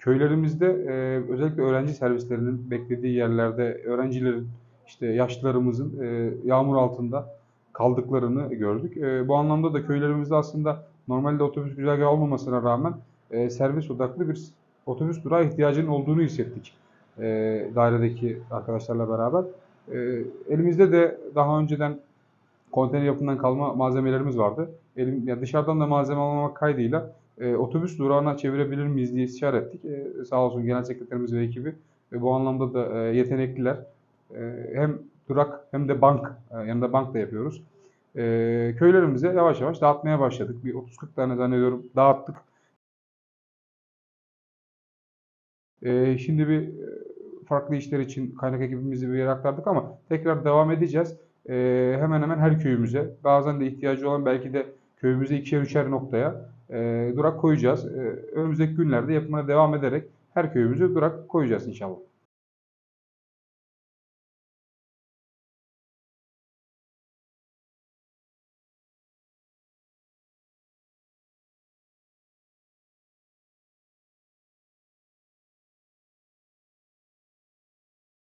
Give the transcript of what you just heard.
köylerimizde e, özellikle öğrenci servislerinin beklediği yerlerde öğrencilerin işte yaşlılarımızın e, yağmur altında kaldıklarını gördük. E, bu anlamda da köylerimizde aslında normalde otobüs güzergahı olmamasına rağmen e, servis odaklı bir otobüs durağı ihtiyacının olduğunu hissettik e, dairedeki arkadaşlarla beraber. E, elimizde de daha önceden konteyner yapımından kalma malzemelerimiz vardı. Elim, ya dışarıdan da malzeme almamak kaydıyla e, otobüs durağına çevirebilir miyiz diye istişare ettik. E, sağ olsun genel sekreterimiz ve ekibi e, bu anlamda da e, yetenekliler. E, hem durak hem de bank, e, yanında bank da yapıyoruz. E, köylerimize yavaş yavaş dağıtmaya başladık. Bir 30-40 tane zannediyorum dağıttık. E, şimdi bir e, farklı işler için kaynak ekibimizi bir yere aktardık ama tekrar devam edeceğiz. E, hemen hemen her köyümüze, bazen de ihtiyacı olan belki de köyümüze ikişer üçer noktaya e, durak koyacağız. E, önümüzdeki günlerde yapımına devam ederek her köyümüze durak koyacağız inşallah.